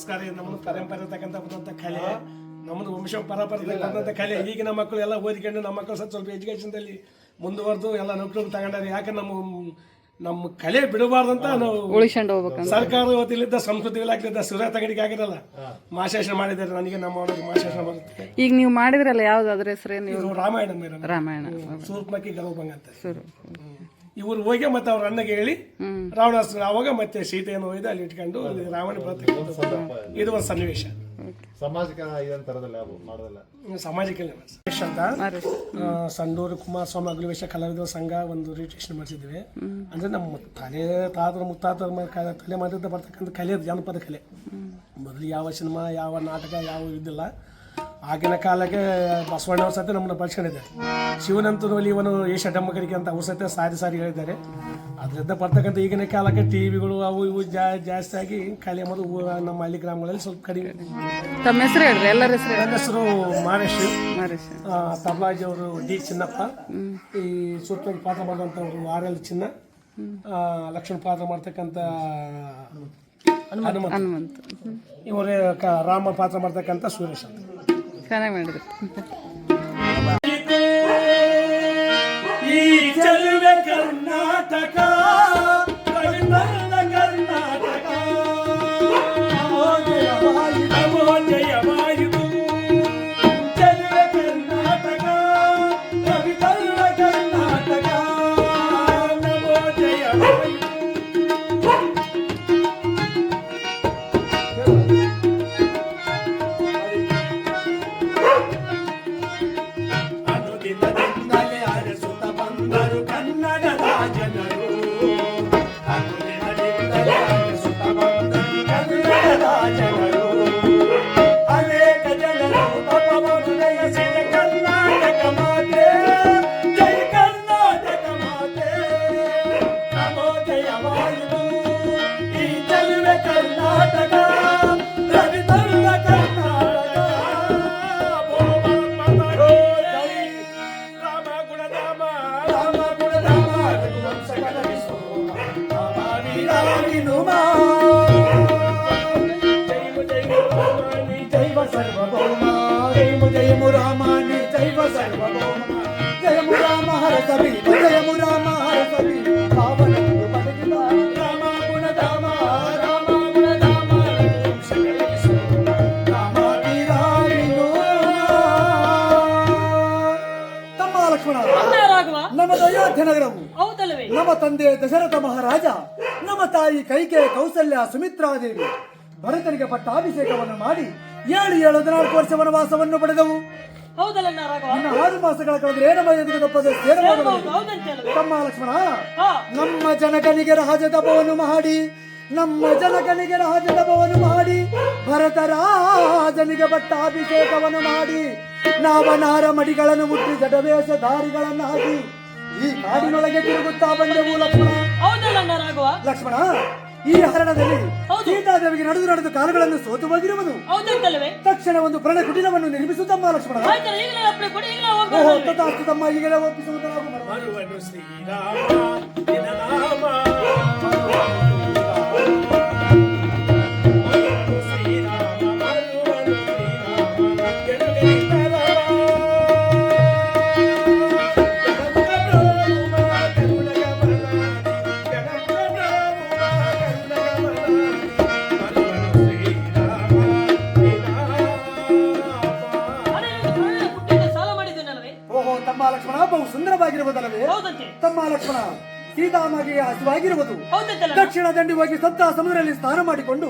ಸಂಸ್ಕಾರ ನಮ್ಮದು ಪರಂಪರೆ ತಕ್ಕಂತ ಬಂದಂಥ ಕಲೆ ನಮ್ಮದು ವಂಶ ಪರಂಪರೆ ಬಂದಂಥ ಕಲೆ ಈಗಿನ ಮಕ್ಕಳು ಎಲ್ಲ ಓದಿಕೊಂಡು ನಮ್ಮ ಮಕ್ಕಳು ಸ್ವಲ್ಪ ಸ್ವಲ್ಪ ಎಜುಕೇಶನ್ದಲ್ಲಿ ಮುಂದುವರೆದು ಎಲ್ಲ ನೌಕರಿ ತಗೊಂಡಾರೆ. ಯಾಕೆ ನಮ್ಮ ನಮ್ಮ ಕಲೆ ಬಿಡಬಾರ್ದಂತ ನಾವು ಉಳಿಸ್ಕೊಂಡು ಸರ್ಕಾರ ವತಿಲಿದ್ದ ಸಂಸ್ಕೃತಿ ಇಲಾಖೆಯಿಂದ ಸುರ ತಗಡಿಗೆ ಆಗಿರಲ್ಲ. ಮಾಶಾಸನ ಮಾಡಿದ್ದಾರೆ. ನನಗೆ ನಮ್ಮ ಅವರಿಗೆ ಮಾಶಾಸನ ಬರುತ್ತೆ. ಈಗ ನೀವು ಮಾಡಿದ್ರಲ್ಲ ಯಾವ್ದು ಅದ್ರ ಹೆಸರು ನೀವು ರಾಮಾಯಣ ಮೇಡಮ್. ರಾಮಾಯಣ. ಸೂರ್ಪಮಕ್ಕಿ ಗಲಭಂಗ ಅಂತ. ಇವರು ಹೋಗಿ ಮತ್ತೆ ಅವ್ರ ಅಣ್ಣಗೆ ಹೇಳಿ ರಾವಣಾಸ್ತ್ರ ಅವಾಗ ಮತ್ತೆ ಸೀತೆಯನ್ನು ಒಯ್ದು ಅಲ್ಲಿ ಇಟ್ಕೊಂಡು ಅಲ್ಲಿ ರಾವಣ ಬರ್ತಕ್ಕಂಥ ಇದು ಒಂದು ಸನ್ನಿವೇಶ. ಸಾಮಾಜಿಕ ಇದಂತರದಲ್ಲ ಯಾವುದು ಮಾಡೋದಲ್ಲ? ಮಾಡೋದಿಲ್ಲ ಸಮಾಜಕ್ಕೆ ಅಂತ. ಸಂಡೂರು ಕುಮಾರಸ್ವಾಮಿ ಅಗ್ನಿವೇಶ ಕಲಾವಿದರ ಸಂಘ ಒಂದು ರಿಜಿಸ್ಟ್ರೇಷನ್ ಮಾಡಿಸಿದ್ವಿ. ಅಂದ್ರೆ ನಮ್ಮ ತಲೆ ತಾತರ ಮುತ್ತಾತರ ತಲೆ ಮಾಡಿದ್ದ ಬರ್ತಕ್ಕಂಥ ಕಲೆ ಅದು ಜಾನಪದ ಕಲೆ. ಮೊದಲು ಯಾವ ಸಿನಿಮಾ ಯಾವ ನಾಟಕ ಯಾವ ಇದಿಲ್ಲ. ಆಗಿನ ಕಾಲಕ್ಕೆ ಬಸವಣ್ಣವ್ರ ನಮ್ಮನ್ನು ಬಳಸ್ಕೊಂಡಿದ್ದಾರೆ. ಶಿವನಂತನ ಇವನು ಡಮ್ಮಕರಿಗೆ ಅಂತ ಅವ್ರ ಸತ್ಯ ಸಾರಿ ಸಾರಿ ಹೇಳಿದ್ದಾರೆ. ಅದರಿಂದ ಬರ್ತಕ್ಕಂಥ ಈಗಿನ ಕಾಲಕ್ಕೆ ಟಿವಿಗಳು ಅವು ಇವು ಜಾ ಜಾಸ್ತಿ ಆಗಿ ಖಾಲಿ ಅಮ್ಮದು ನಮ್ಮ ಹಳ್ಳಿ ಗ್ರಾಮಗಳಲ್ಲಿ ಸ್ವಲ್ಪ ಕಡಿಮೆ. ತಮ್ಮ ಹೆಸರು ಹೇಳ್ರಿ ಎಲ್ಲರ ಹೆಸರು ನನ್ನ ಹೆಸರು ಮಹೇಶ್ ತಬಲಾಜಿ ಅವರು ಡಿ ಚಿನ್ನಪ್ಪ. ಈ ಸೂರ್ಪೇಟ್ ಪಾತ್ರ ಮಾಡುವಂಥವ್ರು ಆರ್ ಎಲ್ ಚಿನ್ನ. ಲಕ್ಷ್ಮಣ ಪಾತ್ರ ಮಾಡ್ತಕ್ಕಂಥ ಹನುಮಂತ. ಇವರೇ ರಾಮ ಪಾತ್ರ ಮಾಡ್ತಕ್ಕಂಥ ಸುರೇಶ್ ಅಂತ. ಚೆನ್ನಾಗಿ ಮಾಡಿದ್ರು. ಈ ಚೆಲುವೆ ಕರ್ನಾಟಕ. ಹೌದಲ್ಲವೇ? ನಮ್ಮ ತಂದೆ ದಶರಥ ಮಹಾರಾಜ ನಮ್ಮ ತಾಯಿ ಕೈಕೆ ಕೌಸಲ್ಯ ಸುಮಿತ್ರಾದೇವಿ ಭರತನಿಗೆ ಪಟ್ಟಾಭಿಷೇಕವನ್ನು ಮಾಡಿ ಏಳು ಏಳು ಹದಿನಾಲ್ಕು ವರ್ಷ ವನವಾಸವನ್ನು ಪಡೆದವು. ಹೌದಲ್ಲ ಇನ್ನು ಆರು ಮಾಸಗಳ ಕಳೆದ್ರೆ ಏನು ಎದುರು ತಪ್ಪದೆ ಹೌದಂತೆ ತಮ್ಮ ಲಕ್ಷ್ಮಣ ಹಾ. ನಮ್ಮ ಜನಕನಿಗೆ ರಾಜದಪವನ್ನು ಮಾಡಿ ನಮ್ಮ ಜನಕನಿಗೆ ರಾಜದಪವನ್ನು ಮಾಡಿ ಭರತ ರಾಜನಿಗೆ ಪಟ್ಟಾಭಿಷೇಕವನ್ನು ಮಾಡಿ ನಾವನಾರ ಮಡಿಗಳನ್ನು ಮುಟ್ಟಿ ಜಡವೇಷಧಾರಿಗಳನ್ನಾಗಿ ಈ ಕಾಡಿನೊಳಗೆ ತಿರುಗುತ್ತಾ ಬಂದೆವು ಲಕ್ಷ್ಮಣ. ಹೌದಲ್ಲ ರಾಘವ. ಲಕ್ಷ್ಮಣ ಈ ಹರಣದಲ್ಲಿ. ಸೀತಾದೇವಿಗೆ ನಡೆದು ನಡೆದು ಕಾಲುಗಳನ್ನು ಸೋತು ಬಂದಿರುವುದು ತಕ್ಷಣ ಒಂದು ಪ್ರಣ ನಿರ್ಮಿಸು ನಿರ್ಮಿಸುತ್ತಮ್ಮ ಲಕ್ಷ್ಮಣ. ಓಹೋ ತಥಾಸ್ತು ತಮ್ಮ ಈಗಲೇ ಒಪ್ಪಿಸುವುದರಾಗು ಸೀತಾಮಗೆ ಹಸಿವಾಗಿರುವುದು ಹೌದಂತಲ್ಲ ದಕ್ಷಿಣ ದಂಡಿ ಹೋಗಿ ಸತ್ತ ಸಮುದ್ರದಲ್ಲಿ ಸ್ನಾನ ಮಾಡಿಕೊಂಡು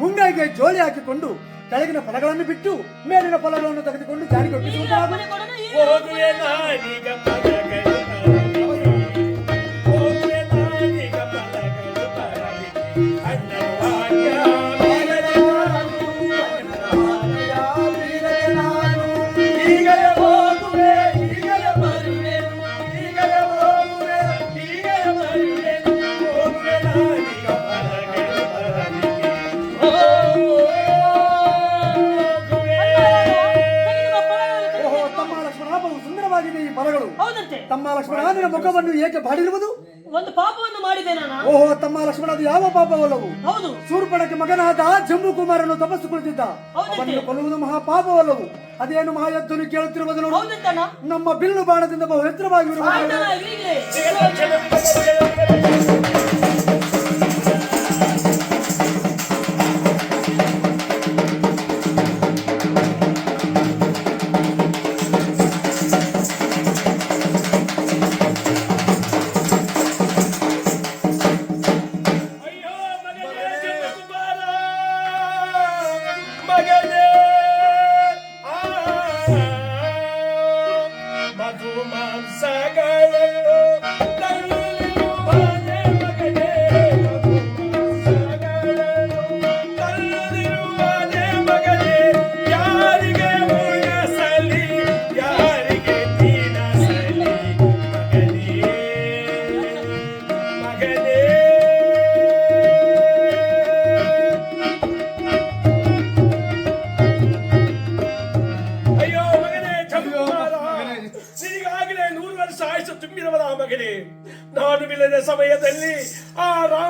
ಮುಂಗಾಯಿಗೆ ಜೋಳಿ ಹಾಕಿಕೊಂಡು ಕೆಳಗಿನ ಫಲಗಳನ್ನು ಬಿಟ್ಟು ಮೇಲಿನ ಫಲಗಳನ್ನು ತೆಗೆದುಕೊಂಡು ಜಾರಿಗೆ ನಿನ್ನ ಮುಖವನ್ನು ಏಕೆ ಬಾಡಿರುವುದು ಒಂದು ಪಾಪವನ್ನು ಮಾಡಿದೆ ನಾನು ಓಹೋ ತಮ್ಮ ಲಕ್ಷ್ಮಣ ಅದು ಯಾವ ಪಾಪವಲ್ಲವು ಹೌದು ಸೂರ್ಪಣಕ್ಕೆ ಮಗನಾದ ಜಂಬು ಕುಮಾರನ್ನು ತಪಸ್ಸು ಕುಳಿತಿದ್ದ? ಅವನನ್ನು ಕೊಲ್ಲುವುದು ಮಹಾಪಾಪವಲ್ಲವು ಅದೇನು ಮಹಾಯದ್ದನು ಕೇಳುತ್ತಿರುವುದು ನೋಡು ನಮ್ಮ ಬಿಲ್ಲು ಬಾಣದಿಂದ ಬಹು ಎತ್ತರವಾಗಿರುವ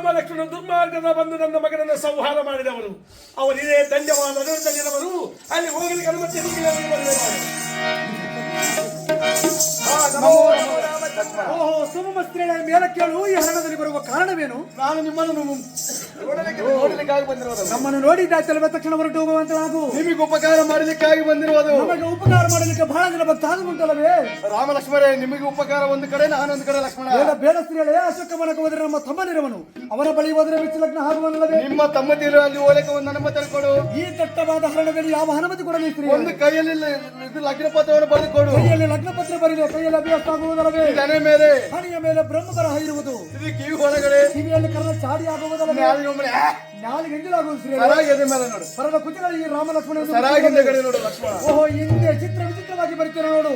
ರಾಮ ಲಕ್ಷ್ಮಣ ದುರ್ಮಾರ್ಗದ ಬಂದು ನನ್ನ ಮಗನನ್ನು ಸಂಹಾರ ಮಾಡಿದವರು ಅವರಿದೆ ದಂಡವಾದ ನಗರದಲ್ಲಿರುವರು ಅಲ್ಲಿ ಹೋಗಲಿಕ್ಕೆ ಅನುಮತಿ ಓಹೋ ಸುಮಸ್ತ್ರೀಯ ಮೇಲೆ ಕೇಳು ಈ ಹರಣದಲ್ಲಿ ಬರುವ ಕಾರಣವೇನು? ನಾನು ನಿಮ್ಮನ್ನು ನೋಡಲಿಕ್ಕೆ ನೋಡಲಿಕ್ಕಾಗಿ ಬಂದಿರೋದು. ನಮ್ಮನ್ನು ನೋಡಿದ್ದಾಯ್ತಲ್ವೇ ತಕ್ಷಣ ಹೊರಟು ಹೋಗುವಂತಲಾಗು ನಿಮಗೆ ಉಪಕಾರ ಮಾಡಲಿಕ್ಕಾಗಿ ಬಂದಿರುವುದು. ನಮಗೆ ಉಪಕಾರ ಮಾಡಲಿಕ್ಕೆ ಬಹಳ ಜನ ಭಕ್ತಾದು ಉಂಟಲ್ಲವೇ ರಾಮ ಲಕ್ಷ್ಮಣೇ ನಿಮಗೆ ಉಪಕಾರ ಒಂದು ಕಡೆ ನಾನೊಂದು ಕಡೆ ಲಕ್ಷ್ಮಣ. ಬೇಡ ಬೇಡ ಸ್ತ್ರೀಯರೇ ಅಶೋಕ ಮನಕ ಹೋದ್ರೆ ನಮ್ಮ ತಮ್ಮನಿರುವನು. ಅವರ ಬಳಿ ಹೋದ್ರೆ ಬಿಚ್ಚು ಲಗ್ನ ಆಗುವನಲ್ಲವೇ? ನಿಮ್ಮ ತಮ್ಮತಿರು ಅಲ್ಲಿ ಓಲಕ್ಕೆ ಒಂದು ಅನುಮತಿ ಕೊಡು ಈ ದಟ್ಟವಾದ ಹರಣದಲ್ಲಿ ಯಾವ ಅನುಮತಿ ಕೊಡಲಿ ಸ್ತ್ರೀ ಒಂದು ಕೈಯಲ್ಲಿ ಲಗ್ನ ಪತ್ರವನ್ನು ಬರೆದುಕೊಡು. ಕೈಯಲ್ಲಿ ಲಗ್ನ ಪತ್ರ ಬರೀ ಕೈಯಲ್ಲಿ ಅಭ್ಯಾಸ ಆಗುವುದಲ್ಲವೇ? ಇದನೆ ಮೇಲೆ. ಹಣೆಯ ಮೇಲೆ ಬ್ರಹ್ಮ ಬರಹ ಇರುವುದು. ಇದು ಕಿವಿ ಒಳಗಡೆ. ಕಿವಿಯಲ್ಲಿ ಕರ್ಣ ಚಾಡಿ ಆಗುವುದಲ್ಲ ನಾಲಿಗೆ ಒಮ್ಮೆ. ಆ, ನಾಲಿಗೆ ಎಂದಿಲಾಗುವುದು ಸ್ತ್ರೀ ಸರಾಗಿ ಎದೆ ಮೇಲೆ ನೋಡು. ಸರದ ಕುಚಿಗಳಲ್ಲಿ ರಾಮ ಲಕ್ಷ್ಮಣ ಸರಾಗಿ ಹಿಂದೆಗಡೆ ನೋಡು ಲಕ್ಷ್ಮಣ. ಓಹೋ ಹಿಂದೆ ಚಿತ್ರ ವಿಚಿತ್ರವಾಗಿ ಬರುತ್ತೀರ ನೋಡು.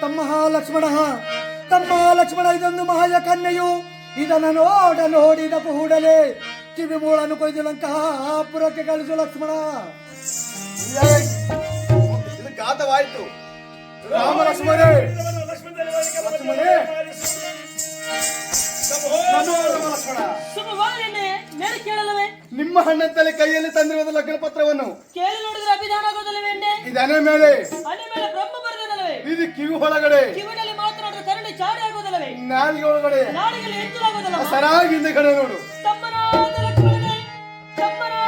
ತಮ್ಮ ಲಕ್ಷ್ಮಣ ತಮ್ಮ ಲಕ್ಷ್ಮಣ ಇದೊಂದು ಮಹಾಯ ಕನ್ಯೆಯು. ಇದನ್ನು ನೋಡ ನೋಡಿದ ಕೂಡಲೇ ಕಿವಿ ಮೂಳನ್ನು ಕೊಯ್ದು ಲಂಕಾಪುರಕ್ಕೆ ಕಳಿಸು ಲಕ್ಷ್ಮಣ. ಘಾತವಾಯ್ತು ರಾಮ ಲಕ್ಷ್ಮಣ ಶುಭವಾಗಲೇ ಮೇಲೆ ಕೇಳಲವೇ ನಿಮ್ಮ ಹಣ್ಣಂತಲೇ ಕೈಯಲ್ಲಿ ತಂದಿರುವುದು ಲಗ್ನ ಪತ್ರವನ್ನು. ಕೇಳಿ ನೋಡಿದ್ರೆ ಅಭಿಧಾನ ಆಗೋದಲ್ಲವೇ ಮೇಲೆ. ಅನೆ ಮೇಲೆ ಬ್ರಹ್ಮ ಇದು ಕಿವಿ ಒಳಗಡೆ. ಕಿವಿನಲ್ಲಿ ಮಾತನಾಡಿದ್ರೆ ಕರುಣೆ ಚಾಡಿ ಆಗೋದಲ್ಲವೇ? ನಾಲಿಗೆ ಒಳಗಡೆ. ಎಂದಿಲಾಗೋದಲ್ಲ ಸರಾಗಿ ಹಿಂದೆಗಡೆ ನೋಡು. ತಮ್ಮನಾದ ಲಕ್ಷ್ಮಣನೇ ತಮ್ಮನಾದ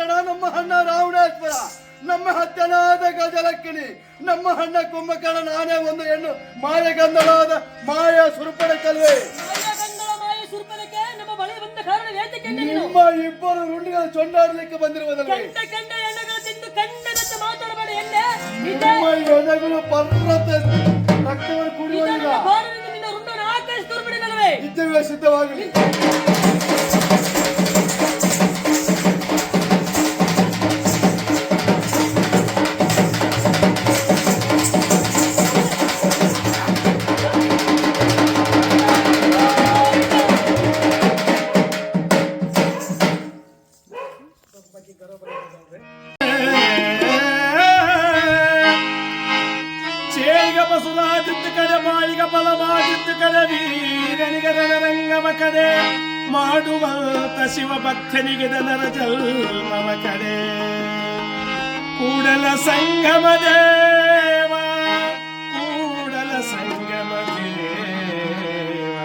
ಪಟ್ಟಣ ನಮ್ಮ ಹಣ್ಣ ರಾವಣೇಶ್ವರ ನಮ್ಮ ಹತ್ತನಾದ ಗಜಲಕ್ಕಿಣಿ ನಮ್ಮ ಹಣ್ಣ ಕುಂಭಕರ್ಣ ನಾನೇ ಒಂದು ಹೆಣ್ಣು. ಮಾಯಗಂಧವಾದ ಮಾಯ ಸುರುಪಡ ಕಲ್ವೆ ನಮ್ಮ ಇಬ್ಬರು ರುಂಡಿಗಳ ಚೊಂಡಾಡಲಿಕ್ಕೆ ಬಂದಿರುವುದಲ್ಲ ನಿಮ್ಮ ಪರ್ವತ ರಕ್ತವನ್ನು ಕುಡಿಯುವ ಇದ್ದೇವೆ ಸಿದ್ಧವಾಗಲಿ. ದನರ ಜಲ್ಮವ ಕಡೆ. ಕೂಡಲ ಸಂಗಮ ದೇವ, ಕೂಡಲ ಸಂಗಮ ದೇವ.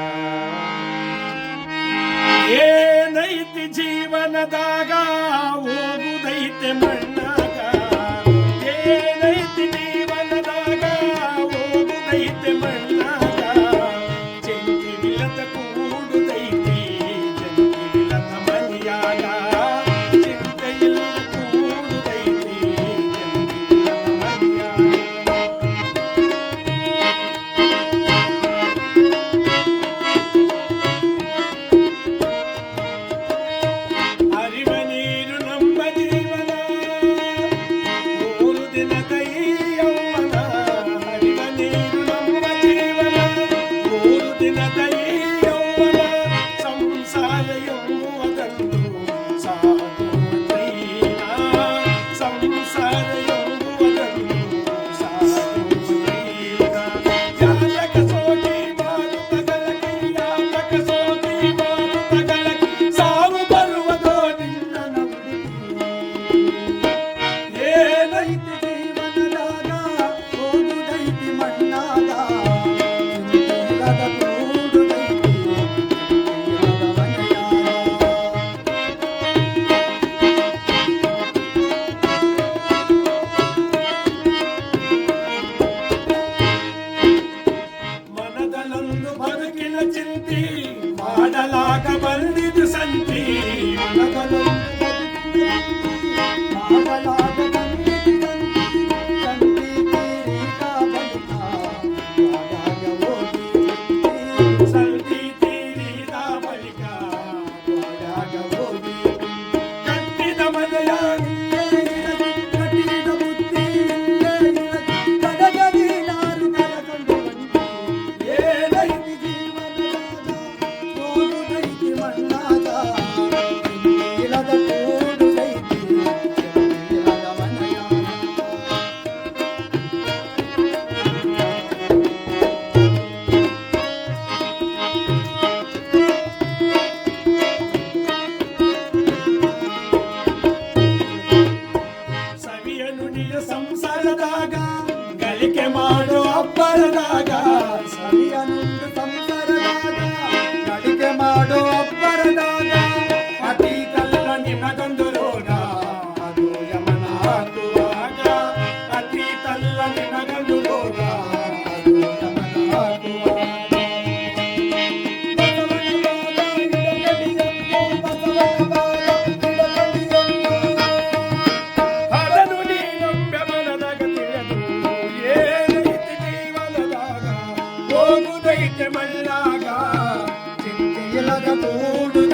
ಏನೈತಿ ಜೀವನದಾಗ ಹೋಗುದೈತೆ ಮಣ್ಣಾಗ. ಏನೈತಿ ಜೀವನದಾಗ ಹೋಗುದೈತೆ ಮಣ್ಣಾಗ. ಹೋಗುದೈತೆ ಮಳ್ಳಾಗ ಚಿಂತೆಯಿಲ್ಲದ ಕೂಡು